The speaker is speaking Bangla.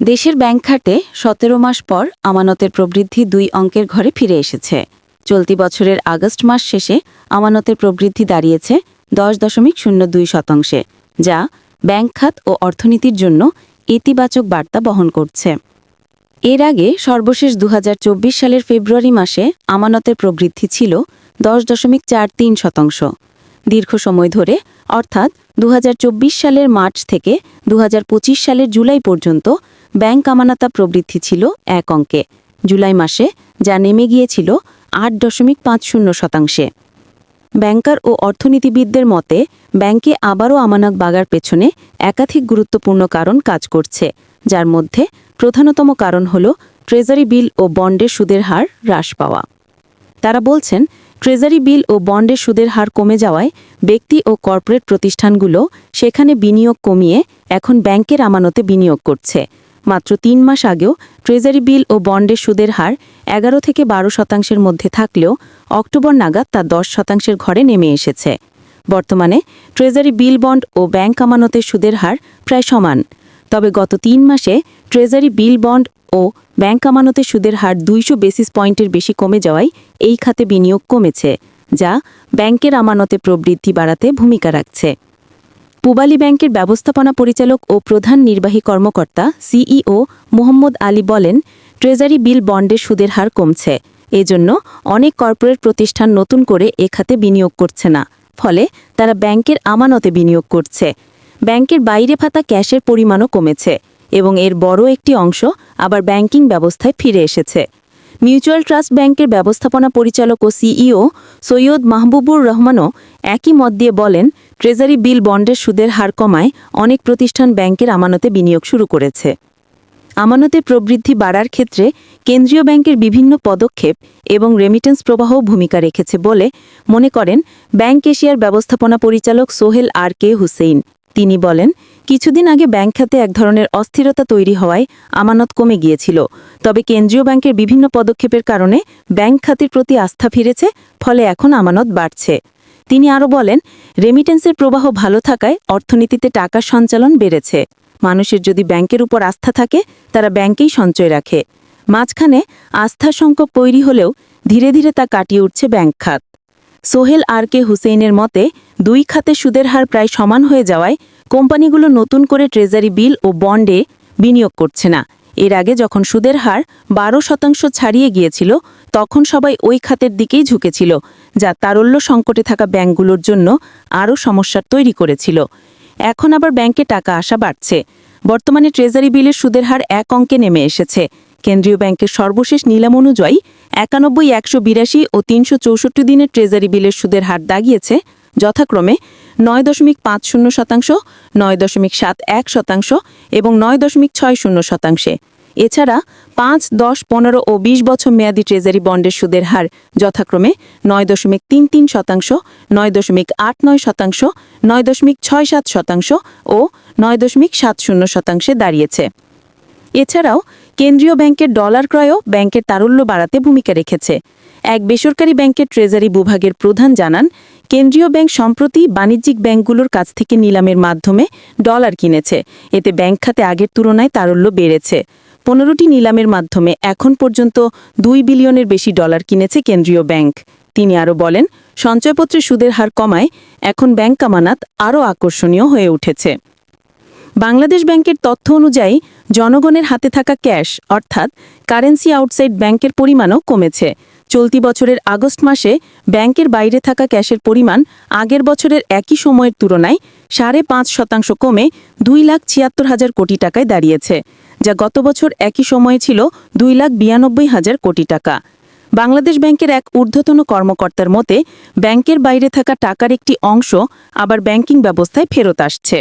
দেশের ব্যাংক খাতে সতেরো মাস পর আমানতের প্রবৃদ্ধি দুই অঙ্কের ঘরে ফিরে এসেছে। চলতি বছরের আগস্ট মাস শেষে আমানতের প্রবৃদ্ধি দাঁড়িয়েছে দশ দশমিক শূন্য দুই শতাংশে, যা ব্যাংক খাত ও অর্থনীতির জন্য ইতিবাচক বার্তা বহন করছে। এর আগে সর্বশেষ দু হাজার চব্বিশ সালের ফেব্রুয়ারি মাসে আমানতের প্রবৃদ্ধি ছিল দশ দশমিক চার তিন শতাংশ। দীর্ঘ সময় ধরে, অর্থাৎ দু হাজার চব্বিশ সালের মার্চ থেকে দু হাজার পঁচিশ সালের জুলাই পর্যন্ত ব্যাংক আমানতা প্রবৃদ্ধি ছিল এক অঙ্কে। জুলাই মাসে যা নেমে গিয়েছিল আট দশমিক পাঁচ শূন্য শতাংশে। ব্যাংকার ও অর্থনীতিবিদদের মতে, ব্যাংকে আবারও আমানত বাগার পেছনে একাধিক গুরুত্বপূর্ণ কারণ কাজ করছে, যার মধ্যে প্রধানতম কারণ হল ট্রেজারি বিল ও বন্ডের সুদের হার হ্রাস পাওয়া। তারা বলছেন ট্রেজারি বিল ও বন্ডের সুদের হার কমে যাওয়ায় ব্যক্তি ও কর্পোরেট প্রতিষ্ঠানগুলো সেখানে বিনিয়োগ কমিয়ে এখন ব্যাংকের আমানতে বিনিয়োগ করছে। মাত্র তিন মাস আগেও ট্রেজারি বিল ও বন্ডের সুদের হার এগারো থেকে বারো শতাংশের মধ্যে থাকলেও অক্টোবর নাগাদ তা দশ শতাংশের ঘরে নেমে এসেছে। বর্তমানে ট্রেজারি বিল বন্ড ও ব্যাংক আমানতের সুদের হার প্রায় সমান। তবে গত তিন মাসে ট্রেজারি বিল বন্ড ও ব্যাংক আমানতে সুদের হার দুইশো বেসিস পয়েন্টের বেশি কমে যাওয়ায় এই খাতে বিনিয়োগ কমেছে, যা ব্যাংকের আমানতে প্রবৃদ্ধি বাড়াতে ভূমিকা রাখছে। পুবালী ব্যাংকের ব্যবস্থাপনা পরিচালক ও প্রধান নির্বাহী কর্মকর্তা সিইও মোহাম্মদ আলী বলেন, ট্রেজারি বিল বন্ডের সুদের হার কমছে, এজন্য অনেক কর্পোরেট প্রতিষ্ঠান নতুন করে এ খাতে বিনিয়োগ করছে না, ফলে তারা ব্যাংকের আমানতে বিনিয়োগ করছে। ব্যাংকের বাইরে ফাতা ক্যাশের পরিমাণও কমেছে। এবং এর বড় একটি অংশ আবার ব্যাংকিং ব্যবস্থায় ফিরে এসেছে। মিউচুয়াল ট্রাস্ট ব্যাংকের ব্যবস্থাপনা পরিচালক ও সিইও সৈয়দ মাহবুবুর রহমানও একই মত দিয়ে বলেন, ট্রেজারি বিল বন্ডের সুদের হার কমায় অনেক প্রতিষ্ঠান ব্যাংকের আমানতে বিনিয়োগ শুরু করেছে। আমানতের প্রবৃদ্ধি বাড়ার ক্ষেত্রে কেন্দ্রীয় ব্যাংকের বিভিন্ন পদক্ষেপ এবং রেমিটেন্স প্রবাহ ভূমিকা রেখেছে বলে মনে করেন ব্যাংক এশিয়ার ব্যবস্থাপনা পরিচালক সোহেল আর কে হুসেইন। তিনি বলেন কিছুদিন আগে ব্যাংক খাতে এক ধরনের অস্থিরতা তৈরি হওয়ায় আমানত কমে গিয়েছিল। তবে কেন্দ্রীয় ব্যাংকের বিভিন্ন পদক্ষেপের কারণে ব্যাংক খাতের প্রতি আস্থা ফিরেছে, ফলে এখন আমানত বাড়ছে। তিনি আরও বলেন, রেমিটেন্সের প্রবাহ ভালো থাকায় অর্থনীতিতে টাকার সঞ্চালন বেড়েছে। মানুষের যদি ব্যাংকের উপর আস্থা থাকে, তারা ব্যাংকেই সঞ্চয় রাখে। মাঝখানে আস্থা সংকট তৈরি হলেও ধীরে ধীরে তা কাটিয়ে উঠছে ব্যাংক খাত। সোহেল আর কে হুসেইনের মতে, দুই খাতে সুদের হার প্রায় সমান হয়ে যাওয়ায় কোম্পানিগুলো নতুন করে ট্রেজারি বিল ও বন্ডে বিনিয়োগ করছে না। এর আগে যখন সুদের হার বারো শতাংশ ছাড়িয়ে গিয়েছিল, তখন সবাই ওই খাতের দিকেই ঝুঁকেছিল, যা তারল্য সংকটে থাকা ব্যাংকগুলোর জন্য আরও সমস্যার তৈরি করেছিল। এখন আবার ব্যাংকে টাকা আসা বাড়ছে। বর্তমানে ট্রেজারি বিলের সুদের হার এক অঙ্কে নেমে এসেছে। কেন্দ্রীয় ব্যাংকের সর্বশেষ নিলাম অনুযায়ী একানব্বই, একশো বিরাশি ও তিনশো চৌষট্টি দিনের ট্রেজারি বিলের সুদের হার দাগিয়েছে। যথাক্রমে নয় দশমিক পাঁচ শূন্য শতাংশ, নয় দশমিক সাত এক শতাংশ এবং নয় দশমিক ছয় শূন্য শতাংশে। এছাড়া পাঁচ, দশ, পনেরো ও ২০ বছর মেয়াদী ট্রেজারি বন্ডের সুদের হার যথাক্রমে নয় দশমিক তিন তিন শতাংশ, নয় দশমিক আট নয় শতাংশ, নয় দশমিক ছয় সাত শতাংশ ও নয় দশমিক সাত শূন্য শতাংশে দাঁড়িয়েছে। এছাড়াও কেন্দ্রীয় ব্যাংকের ডলার ক্রয়ও ব্যাংকের তারল্য বাড়াতে ভূমিকা রেখেছে। এক বেসরকারি ব্যাংকের ট্রেজারি বিভাগের প্রধান জানান, কেন্দ্রীয় ব্যাংক সম্প্রতি বাণিজ্যিক ব্যাংকগুলোর কাছ থেকে নিলামের মাধ্যমে ডলার কিনেছে। এতে ব্যাংক খাতে আগের তুলনায় তারল্য বেড়েছে। পনেরোটি নিলামের মাধ্যমে এখন পর্যন্ত দুই বিলিয়নের বেশি ডলার কিনেছে কেন্দ্রীয় ব্যাংক। তিনি আরও বলেন, সঞ্চয়পত্রের সুদের হার কমায় এখন ব্যাংক কামানাত আরও আকর্ষণীয় হয়ে উঠেছে। বাংলাদেশ ব্যাংকের তথ্য অনুযায়ী জনগণের হাতে থাকা ক্যাশ, অর্থাৎ কারেন্সি আউটসাইড ব্যাংকের পরিমাণও কমেছে। চলতি বছরের আগস্ট মাসে ব্যাংকের বাইরে থাকা ক্যাশের পরিমাণ আগের বছরের একই সময়ের তুলনায় সাড়ে পাঁচ শতাংশ কমে দুই লাখ ছিয়াত্তর হাজার কোটি টাকায় দাঁড়িয়েছে, যা গত বছর একই সময়ে ছিল দুই লাখ বিরানব্বই হাজার কোটি টাকা। বাংলাদেশ ব্যাংকের এক ঊর্ধ্বতন কর্মকর্তার মতে, ব্যাংকের বাইরে থাকা টাকার একটি অংশ আবার ব্যাংকিং ব্যবস্থায় ফেরত আসছে।